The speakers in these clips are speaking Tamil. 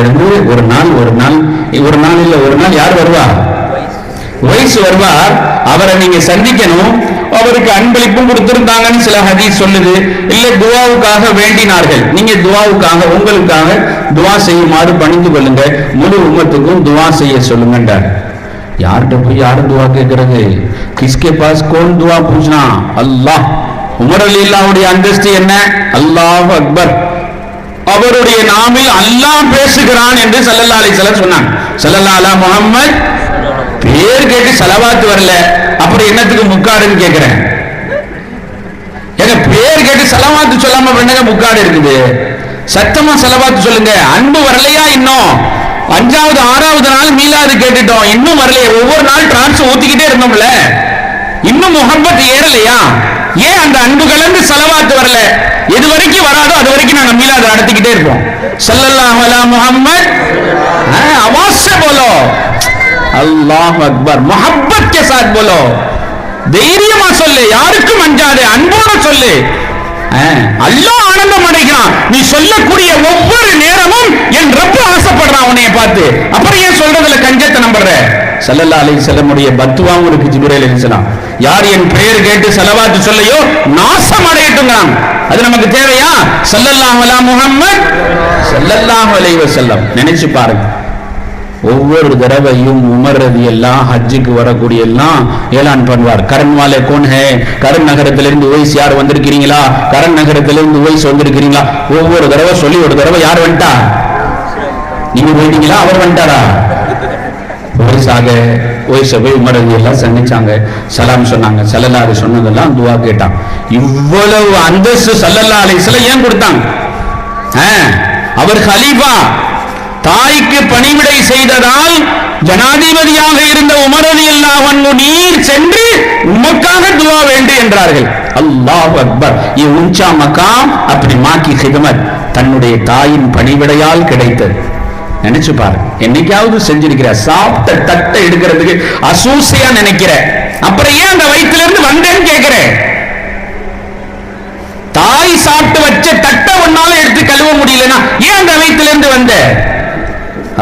இருந்து ஒரு நாள் ஒரு நாள் ஒரு நாள் இல்ல ஒரு நாள் யார் வருவா? வயசு வருவார் அவரை நீங்க சந்திக்கணும். அவருக்கு அன்பளிப்பும் கொடுத்திருந்தாங்கன்னு சில ஹதீஸ் சொல்லுது. இல்ல துவாவுக்காக வேண்டினார்கள். நீங்க துவாவுக்காக உங்களுக்காக துவா செய்யுமாறு பணிந்து கொள்ளுங்க. முழு உமத்துக்கும் துவா செய்ய சொல்லுங்கன்றார். யார்கிட்ட போய் யாரும் துவா கேட்கறது கிஸ்கே பாஸ் கோன் துவா பூछना அல்லாஹ். உமர் அலி அல்லாவுடைய அந்தஸ்து என்ன? அல்லாஹ் அக்பர். அவருடைய நாமில் அல்லாஹ் பேசுகிறான் என்று சல்லல்லா அலிஸ்லாம் சொன்னாங்க. சல்லல்லா அலா பேர் கேட்டு செலவாத்து வரல. அப்புறம் என்னத்துக்கு முக்காடுன்னு கேட்கிறேன் எங்க பேர் கேட்டு செலவாத்து சொல்லாம அப்புறம் என்னங்க முக்காடு இருக்குது? சத்தமா செலவாத்து சொல்லுங்க. அன்பு வரலையா இன்னும்? அஞ்சாவது ஆறாவது நாள் மீளாது கேட்டுட்டோம். இன்னும் வரலையே. ஒவ்வொரு நாள் டிரான்ஸ் ஊத்திக்கிட்டே இருந்தோம்ல. இன்னும் முகம்பத் ஏறலையா? ஏன் அந்த அன்பு கலந்து செலவா வரல எது வரைக்கும் வராதோ அது வரைக்கும் நாங்க மீளாது நடத்திக்கிட்டே இருப்போம் ஸல்லல்லாஹு அலா முஹம்மத் आवाज से बोलो அல்லாஹ் அக்பர் मोहब्बत के साथ बोलो தைரியமா சொல்லு யாருக்கும் அஞ்சாதே அன்போட சொல்லு அஹ், அல்லாஹ் ஆனந்தம் அடைகிறான் நீ சொல்லக்கூடிய பார்த்து அப்புறம் ஏன் சொல்றதுல கஞ்சத்தை நம்புற? சல்லல்லா அலைஹி செல்லமுடைய பத்துவாவும் இருக்கு ஜிப்ரீல் அலைஹிஸ்ஸலாம் யார் என் பெயர் கேட்டு செலவாத்து சொல்லையோ நாசம் அடையட்டுங்கிறான் அது நமக்கு தேவையா? சல்லல்லாஹு அலா முகம்மது சல்லல்லாஹு அலைவ செல்லம் நினைச்சு பாருங்க. ஒவ்வொரு தடவையும் உமர் ரதி எல்லாம் ஹஜ்ஜுக்கு வரக்கூடிய எல்லாம் ஏலான் பண்ணுவார். கரண் வாலே கோன் ஹே கரண் நகரத்திலிருந்து உவைஸ் யார் வந்திருக்கிறீங்களா? கரண் நகரத்திலிருந்து உவைஸ் வந்திருக்கிறீங்களா? ஒவ்வொரு தடவை சொல்லி ஒரு தடவை யார் வந்துட்டா? நீங்க போயிட்டீங்களா அவர் வந்துட்டாரா? வயசாக வயசை போய் உமரது எல்லாம் சந்திச்சாங்க. சலாம் சொன்னாங்க. சல்லல்லாறு சொன்னதெல்லாம் துவா கேட்டான். இவ்வளவு அந்தஸ்து சல்லல்லா அலிஸ்ல ஏன் கொடுத்தாங்க அவர் ஹலீஃபா தாய்க்கு பணிவிடை செய்ததால் ஜனாதிபதியாக இருந்த உமரது எல்லாம் நீர் சென்று உமக்காக துவா வேண்டு என்றார்கள். அல்லாஹ் அக்பர். இ உன்சா மக்காம் அப்படி மாக்கி ஹிதமத். தன்னுடைய தாயின் பணிவிடையால் கிடைத்தது. நினைச்சு பாரு. என்னைக்காவது செஞ்சிருக்கிற சாப்பிட்ட தட்டை எடுக்கிறதுக்கு அசூசியா நினைக்கிற. அப்புறம் ஏன் அந்த வயிற்றுல இருந்து வந்தேன்னு கேட்கிற தாய் சாப்பிட்டு வச்ச தட்டை ஒன்னால எடுத்து கழுவ முடியலன்னா ஏன் அந்த வயிற்றுல இருந்து வந்த?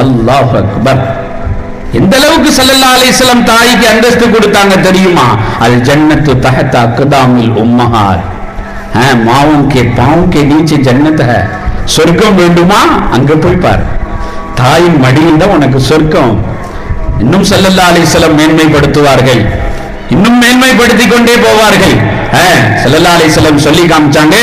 அல்லாஹ் அக்பர். எந்த அளவுக்கு சல்லல்லா அலிஸ்லாம் தாய்க்கு அந்தஸ்து கொடுத்தாங்க தெரியுமா? அல் ஜன்னத்து தகத்த கதாமில் உம்மஹார். மாவும் கே பாவும் கே நீச்சு ஜன்னத்தை சொர்க்கம் வேண்டுமா? அங்க போய் பாரு. தாயின் மடியில் தான் உனக்கு சொர்க்கம். இன்னும் செல்லல்லா அலைஹி மேன்மைப்படுத்துவார்கள். இன்னும் மேன்மைப்படுத்தி கொண்டே போவார்கள். செல்லல்லா அலைஹி சொல்லி காமிச்சாங்க.